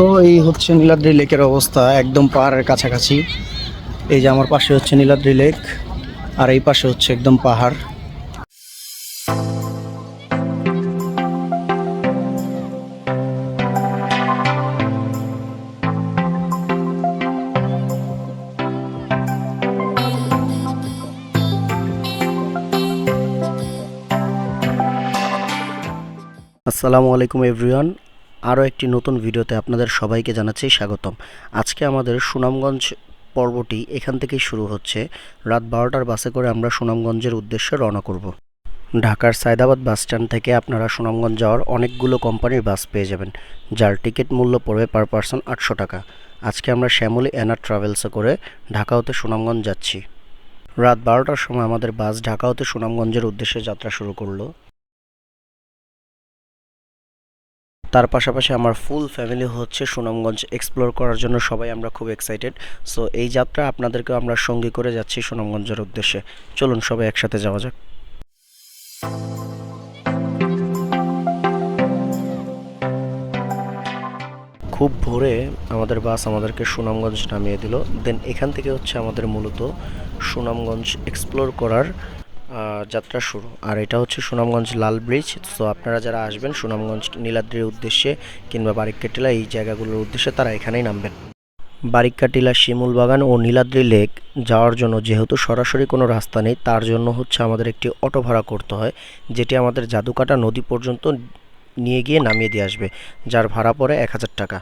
So এই হচ্ছে নীলাদ্রি লেকের অবস্থা, একদম পাহাড়ের কাছাকাছি। এই যে আমার পাশে হচ্ছে নীলাদ্রি লেক, আর এই পাশে হচ্ছে একদম পাহাড়। আসসালামু আলাইকুম এভরিওয়ান আরও একটি নতুন ভিডিওতে আপনাদের সবাইকে জানাচ্ছি স্বাগতম। আজকে আমাদের সুনামগঞ্জ পর্বটি এখান থেকেই শুরু হচ্ছে। রাত বারোটার বাসে করে আমরা সুনামগঞ্জের উদ্দেশ্যে রওনা করব। ঢাকার সায়দাবাদ বাস স্ট্যান্ড থেকে আপনারা সুনামগঞ্জ যাওয়ার অনেকগুলো কোম্পানির বাস পেয়ে যাবেন, যার টিকিট মূল্য পড়বে পার পারসন আটশো টাকা। আজকে আমরা শ্যামলী এনার ট্রাভেলসে করে ঢাকা হতে সুনামগঞ্জ যাচ্ছি। রাত বারোটার সময় আমাদের বাস ঢাকা হতে সুনামগঞ্জের উদ্দেশ্যে যাত্রা শুরু করল। তার পাশাপাশি আমার ফুল ফ্যামিলি হচ্ছে সুনামগঞ্জ এক্সপ্লোর করার জন্য সবাই আমরা খুব এক্সাইটেড সো এই যাত্রা আপনাদেরকেও আমরা সঙ্গী করে যাচ্ছি সুনামগঞ্জের উদ্দেশ্যে। চলুন সবাই একসাথে যাওয়া যাক। খুব ভোরে আমাদের বাস আমাদেরকে সুনামগঞ্জ নামিয়ে দিল। দেন এখান থেকে হচ্ছে আমাদের মূলত সুনামগঞ্জ এক্সপ্লোর করার যাত্রা শুরু। আর এটা হচ্ছে সুনামগঞ্জ লাল ব্রিজ। সো আপনারা যারা আসবেন সুনামগঞ্জ নীলাদ্রির উদ্দেশ্যে কিংবা বারিককাটিলা, এই জায়গাগুলোর উদ্দেশ্যে তারা এখানেই নামবেন। বারিককাটিলা, শিমুল বাগান ও নীলাদ্রি লেক যাওয়ার জন্য যেহেতু সরাসরি কোনো রাস্তা নেই, তার জন্য হচ্ছে আমাদের একটি অটো ভাড়া করতে হয়, যেটি আমাদের জাদুকাটা নদী পর্যন্ত নিয়ে গিয়ে নামিয়ে দিয়ে আসবে, যার ভাড়া পড়ে এক হাজার টাকা।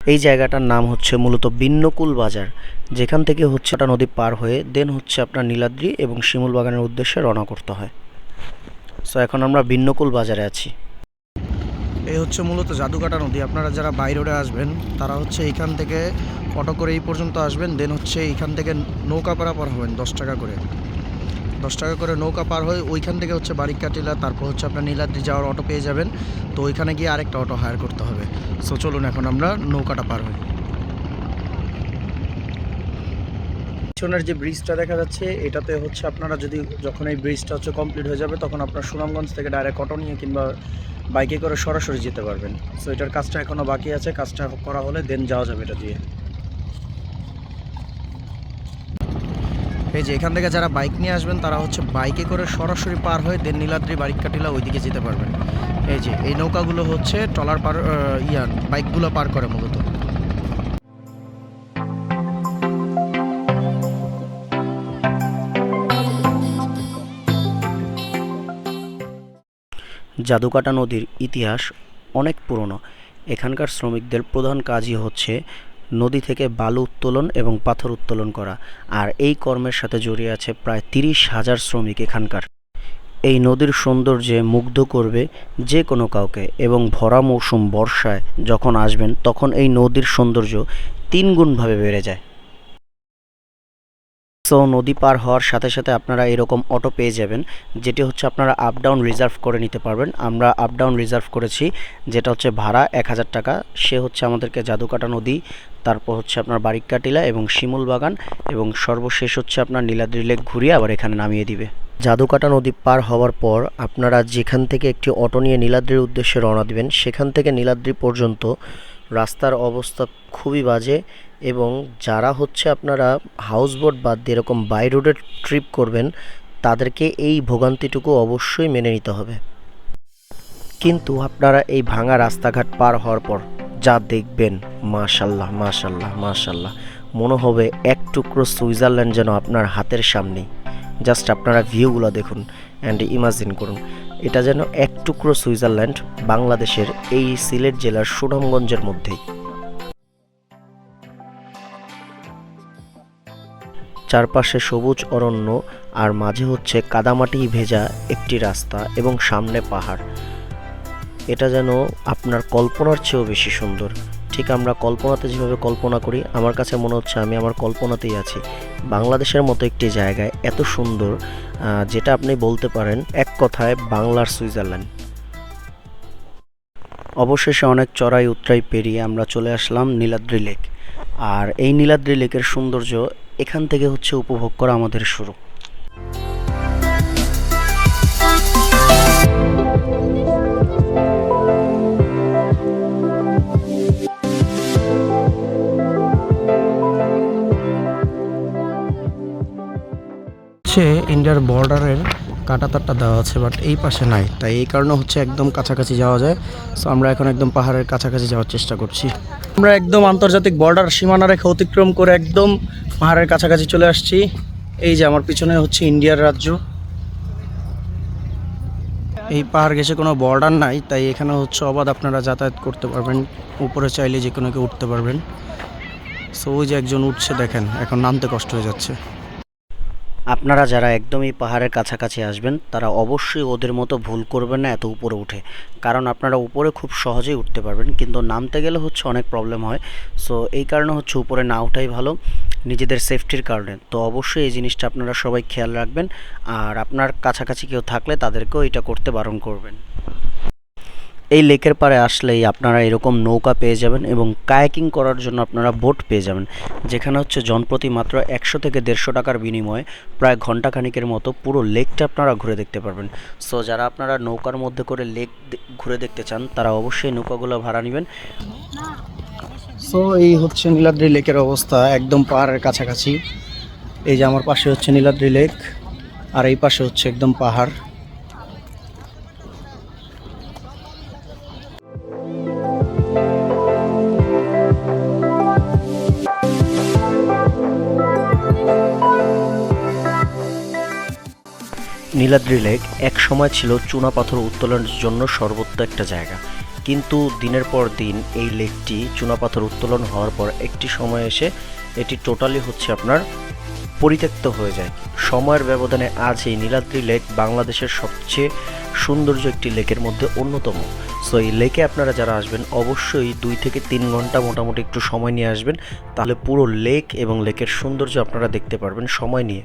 এই জায়গাটার নাম হচ্ছে মূলত বিন্নকুল বাজার। যেখান থেকে হচ্ছে একটা নদী পার হয়ে দেন হচ্ছে আপনার নীলাদ্রি এবং শিমুল বাগানের উদ্দেশ্যে রওনা করতে হয়। সো এখন আমরা বিন্নকুল বাজারে আছি। এই হচ্ছে মূলত জাদুকাটা নদী। আপনারা যারা বাই রোডে আসবেন, তারা হচ্ছে এইখান থেকে অটো করে এই পর্যন্ত আসবেন দেন হচ্ছে এইখান থেকে নৌকা পারা পার হবেন দশ টাকা করে। দশ টাকা করে নৌকা পার হয়ে ওইখান থেকে হচ্ছে বারিককাটিলা তারপর হচ্ছে আপনার নীলাদ্রি যাওয়ার অটো পেয়ে যাবেন। তো ওইখানে গিয়ে আরেকটা অটো হায়ার করতে হবে। সো চলুন এখন আমরা নৌকাটা পার হই। পিছনের যে ব্রিজটা দেখা যাচ্ছে, এটাতে হচ্ছে আপনারা যদি যখন এই ব্রিজটা হচ্ছে কমপ্লিট হয়ে যাবে, তখন আপনার সুনামগঞ্জ থেকে ডাইরেক্ট অটো নিয়ে কিংবা বাইকে করে সরাসরি যেতে পারবেন। সো এটার কাজটা এখনও বাকি আছে। কাজটা করা হলে দেন যাওয়া যাবে এটা দিয়ে। এই যে এখান থেকে যারা বাইক নিয়ে আসবেন তারা হচ্ছে বাইকে করে সরাসরি পার হয়ে দেন নীলাদ্রি বারিককাটিলা ওইদিকে যেতে পারবেন। এই যে এই নৌকাগুলো হচ্ছে ট্রলার পার আহ, ইয়া বাইকগুলো পার করে মূলত। জাদুকাটা নদীর ইতিহাস অনেক পুরনো। এখানকার শ্রমিকদের প্রধান কাজই হচ্ছে নদী থেকে বালু উত্তোলন এবং পাথর উত্তোলন করা। আর এই কর্মের সাথে জড়িয়ে আছে প্রায় তিরিশ হাজার শ্রমিক এখানকার। এই নদীর সৌন্দর্যে মুগ্ধ করবে যে কোনো কাউকে এবং ভরা মৌসুম বর্ষায় যখন আসবেন, তখন এই নদীর সৌন্দর্য তিনগুণভাবে বেড়ে যায়। সো নদী পার হওয়ার সাথে সাথে আপনারা এরকম অটো পেয়ে যাবেন, যেটি হচ্ছে আপনারা আপ ডাউন রিজার্ভ করে নিতে পারবেন। আমরা আপ ডাউন রিজার্ভ করেছি, যেটা হচ্ছে ভাড়া এক হাজার টাকা। সে হচ্ছে আমাদেরকে জাদুকাটা নদী, তারপর হচ্ছে আপনার বারিককাটিলা এবং শিমুল বাগান, এবং সর্বশেষ হচ্ছে আপনার নীলাদ্রি লেক ঘুরিয়ে আবার এখানে নামিয়ে দিবে। জাদুকাটা নদী পার হওয়ার পর আপনারা যেখান থেকে একটি অটো নিয়ে নীলাদ্রির উদ্দেশ্যে রওনা দিবেন, সেখান থেকে নীলাদ্রি পর্যন্ত রাস্তার অবস্থা খুবই বাজে। এবং যারা হচ্ছে আপনারা হাউস বোট বাদ এরকম বাই রোডের ট্রিপ করবেন, তাদেরকে এই ভোগান্তিটুকু অবশ্যই মেনে নিতে হবে। কিন্তু আপনারা এই ভাঙা রাস্তাঘাট পার হওয়ার পর যা দেখবেন, মাশাল্লাহ মাশাল্লাহ মাশাল্লাহ, মনে হবে এক টুকরো সুইজারল্যান্ড যেন আপনার হাতের সামনেই। জাস্ট আপনারা ভিউগুলো দেখুন অ্যান্ড ইমাজিন করুন। এটা যেন এক টুকরো সুইজারল্যান্ড বাংলাদেশের এই সিলেট জেলার সুনামগঞ্জের মধ্যেই। চারপাশে সবুজ অরণ্য আর মাঝে হচ্ছে কাদামাটি ভেজা একটি রাস্তা এবং সামনে পাহাড়। এটা যেন আপনার কল্পনার চেয়েও বেশি সুন্দর। ঠিক আমরা কল্পনাতে যেভাবে কল্পনা করি, আমার কাছে মনে হচ্ছে আমি আমার কল্পনাতেই আছি। বাংলাদেশের মতো একটি জায়গায় এত সুন্দর যেটা আপনি বলতে পারেন এক কথায় বাংলার সুইজারল্যান্ড। অবশেষে অনেক চড়াই উতরাই পেরিয়ে আমরা চলে আসলাম নীলাদ্রি লেক। আর এই নীলাদ্রি লেকের সৌন্দর্য এখান থেকে হচ্ছে উপভোগ করা আমাদের শুরু। হচ্ছে ইন্ডিয়ার বর্ডারের কাটাতারটা দেওয়া আছে বাট এই পাশে নাই। তাই এই কারণে হচ্ছে একদম কাছাকাছি যাওয়া যায়। সো আমরা এখন একদম পাহাড়ের কাছাকাছি যাওয়ার চেষ্টা করছি। আমরা একদম আন্তর্জাতিক বর্ডার সীমানা রেখা অতিক্রম করে একদম পাহাড়ের কাছাকাছি চলে আসছি। এই যে আমার পিছনে হচ্ছে ইন্ডিয়ার রাজ্য। এই পাহাড় ঘেসে কোনো বর্ডার নাই, তাই এখানে হচ্ছে অবাধ আপনারা যাতায়াত করতে পারবেন। উপরে চাইলে যে কোনো কেউ উঠতে পারবেন। সো ওই যে একজন উঠছে, দেখেন, এখন নামতে কষ্ট হয়ে যাচ্ছে। আপনারা যারা একদমই পাহাড়ের কাছাকাছি আসবেন, তারা অবশ্যই ওদের মতো ভুল করবেন না এত উপরে উঠে। কারণ আপনারা উপরে খুব সহজেই উঠতে পারবেন, কিন্তু নামতে গেলে হচ্ছে অনেক প্রবলেম হয়। সো এই কারণে হচ্ছে উপরে না ওঠাই ভালো নিজেদের সেফটির কারণে। তো অবশ্যই এই জিনিসটা আপনারা সবাই খেয়াল রাখবেন, আর আপনার কাছাকাছি কেউ থাকলে তাদেরকেও এটা করতে বারণ করবেন। এই লেকের পাড়ে আসলেই আপনারা এরকম নৌকা পেয়ে যাবেন এবং কায়াকিং করার জন্য আপনারা বোট পেয়ে যাবেন। যেখানে হচ্ছে জনপ্রতি মাত্র একশো থেকে দেড়শো টাকার বিনিময়ে প্রায় ঘন্টাখানিকের মতো পুরো লেকটা আপনারা ঘুরে দেখতে পারবেন। সো যারা আপনারা নৌকার মধ্যে করে লেক ঘুরে দেখতে চান, তারা অবশ্যই নৌকাগুলো ভাড়া নেবেন। সো এই হচ্ছে নীলাদ্রি লেকের অবস্থা, একদম পাহাড়ের কাছাকাছি। এই যে আমার পাশে হচ্ছে নীলাদ্রি লেক, আর এই পাশে হচ্ছে একদম পাহাড়। নীলাদ্রি লেক এক সময় ছিল চুনাপাথর উত্তোলনের জন্য সর্বোচ্চ একটা জায়গা। কিন্তু দিনের পর দিন এই লেকটি চুনাপাথর উত্তোলন হওয়ার পর একটি সময় এসে এটি টোটালি হচ্ছে আপনার পরিত্যক্ত হয়ে যায়। সময়ের ব্যবধানে আজ এই নীলাদ্রি লেক বাংলাদেশের সবচেয়ে সৌন্দর্য একটি লেকের মধ্যে অন্যতম। সো এই লেকে আপনারা যারা আসবেন, অবশ্যই দুই থেকে তিন ঘণ্টা মোটামুটি একটু সময় নিয়ে আসবেন। তাহলে পুরো লেক এবং লেকের সৌন্দর্য আপনারা দেখতে পারবেন সময় নিয়ে।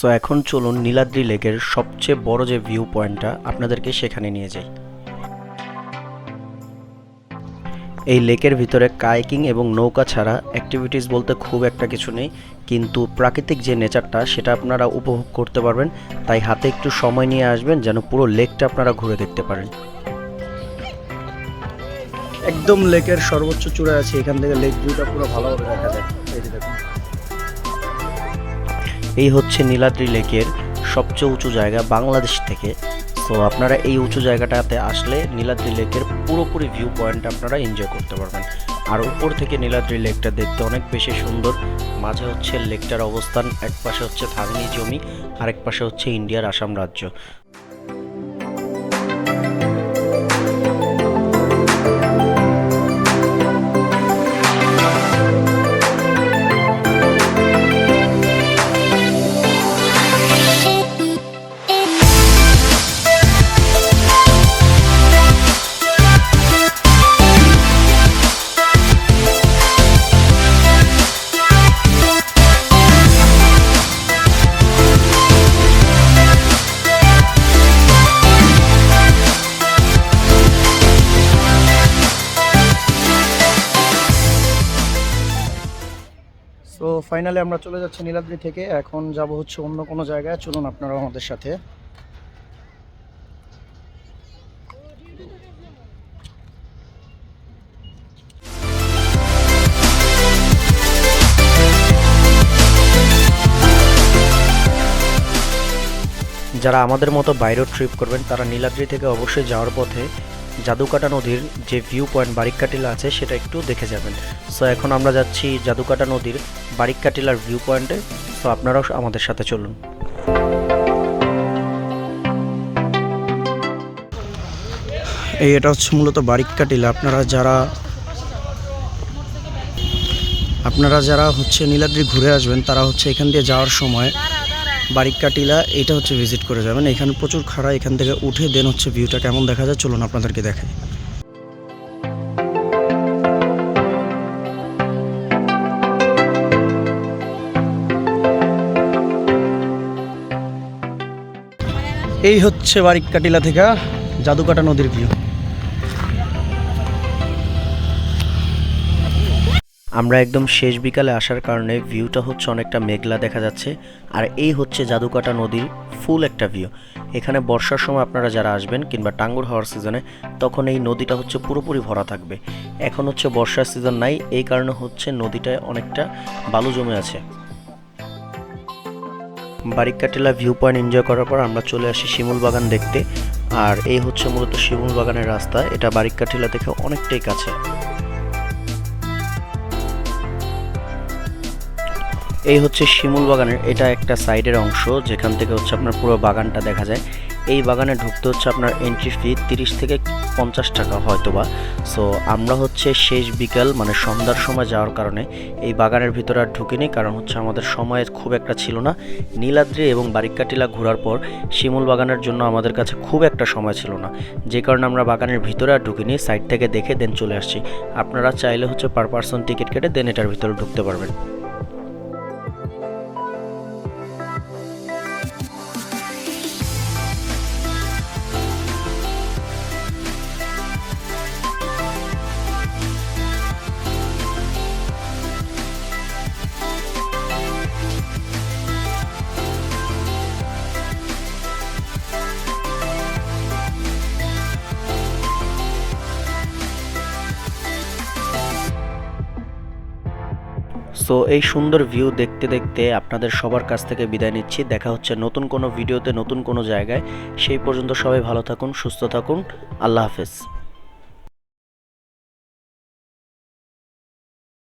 সো এখন চলুন নীলাদ্রি লেকের সবচেয়ে বড় যে ভিউ পয়েন্টটা আপনাদেরকে সেখানে নিয়ে যাই। এই লেকের ভিতরে কাইকিং এবং নৌকা ছাড়া অ্যাক্টিভিটিস বলতে খুব একটা কিছু নেই, কিন্তু প্রাকৃতিক যে নেচারটা সেটা আপনারা উপভোগ করতে পারবেন, তাই হাতে একটু সময় নিয়ে আসবেন যেন পুরো লেকটা আপনারা ঘুরে দেখতে পারেন। একদম লেকের সর্বোচ্চ চূড়ায় আছে, এখান থেকে লেক ভিউটা পুরো ভালোভাবে দেখা যায় এই দেখুন। এই হচ্ছে নীলাদ্রি লেকের সবচেয়ে উঁচু জায়গা বাংলাদেশ থেকে। তো আপনারা এই উঁচু জায়গাটাতে আসলে নীলাদ্রি লেকের পুরোপুরি ভিউ পয়েন্ট আপনারা এনজয় করতে পারবেন। আর উপর থেকে নীলাদ্রি লেকটা দেখতে অনেক বেশি সুন্দর। মাঝে হচ্ছে লেকটার অবস্থান এক পাশে হচ্ছে থাগনি জমি আরেক পাশে হচ্ছে ইন্ডিয়ার আসাম রাজ্য। ফাইনালি আমরা চলে যাচ্ছি নীলাদ্রি থেকে। এখন যাব হচ্ছে অন্য কোনো জায়গায়। চলুন আপনারা আমাদের সাথে। যারা আমাদের মতো বাইরেও ট্রিপ করবেন, তারা নীলাদ্রি থেকে অবশ্যই যাওয়ার পথে জাদুকাটা নদীর যে ভিউ পয়েন্ট বারিককাটিলা আছে, সেটা একটু দেখে যাবেন। সো এখন আমরা যাচ্ছি জাদুকাটা নদীর বারিককাটিলার ভিউ পয়েন্টে তো আপনারাও আমাদের সাথে চলুন। এই এটা হচ্ছে মূলত বারিক্কা টিলা আপনারা যারা আপনারা যারা হচ্ছে নীলাদ্রি ঘুরে আসবেন, তারা হচ্ছে এখান দিয়ে যাওয়ার সময় বারিক্কা টিলা এটা হচ্ছে ভিজিট করে যাবেন। এখানে প্রচুর খাড়া, এখান থেকে উঠে দেন হচ্ছে ভিউটা কেমন দেখা যায়, চলুন আপনাদেরকে দেখাই। এই হচ্ছে বারিক্কা টিলা থেকে জাদুকাটা নদীর ভিউ আমরা একদম শেষ বিকালে আসার কারণে ভিউটা হচ্ছে অনেকটা মেঘলা দেখা যাচ্ছে, আর এই হচ্ছে জাদুকাটা নদীর ফুল একটা ভিউ। এখানে বর্ষার সময় আপনারা যারা আসবেন কিংবা টাঙ্গুর হওয়ার সিজনে, তখন এই নদীটা হচ্ছে পুরোপুরি ভরা থাকবে। এখন হচ্ছে বর্ষার সিজন নাই, এই কারণে হচ্ছে নদীটায় অনেকটা বালু জমে আছে। বারিকাটিলা ভিউ পয়েন্ট এনজয় করার পর আমরা চলে আসি শিমুল বাগান দেখতে, আর এই হচ্ছে মূলত শিমুল বাগানের রাস্তা। এটা বারিকাটিলা থেকে অনেকটাই কাছে। এই হচ্ছে শিমুল বাগানের, এটা একটা সাইডের অংশ, যেখান থেকে হচ্ছে আপনার পুরো বাগানটা দেখা যায়। এই বাগানে ঢুকতে হচ্ছে আপনার এন্ট্রি ফি তিরিশ থেকে পঞ্চাশ টাকা হয়তোবা। সো আমরা হচ্ছে শেষ বিকাল মানে সন্ধ্যার সময় যাওয়ার কারণে এই বাগানের ভিতরে আর ঢুকিনি, কারণ হচ্ছে আমাদের সময় খুব একটা ছিল না। নীলাদ্রি এবং বারিকাটিলা ঘোরার পর শিমুল বাগানের জন্য আমাদের কাছে খুব একটা সময় ছিল না। যে কারণে আমরা বাগানের ভিতরে আর ঢুকিনি সাইড থেকে দেখে দেন চলে আসছি। আপনারা চাইলে হচ্ছে পার পার্সন টিকিট কেটে দেন এটার ভিতরে ঢুকতে পারবেন। সো এই সুন্দর ভিউ দেখতে দেখতে আপনাদের সবার কাছ থেকে বিদায় নিচ্ছি। দেখা হচ্ছে নতুন কোনো ভিডিওতে নতুন কোনো জায়গায়। সেই পর্যন্ত সবাই ভালো থাকুন, সুস্থ থাকুন। আল্লাহ হাফেজ।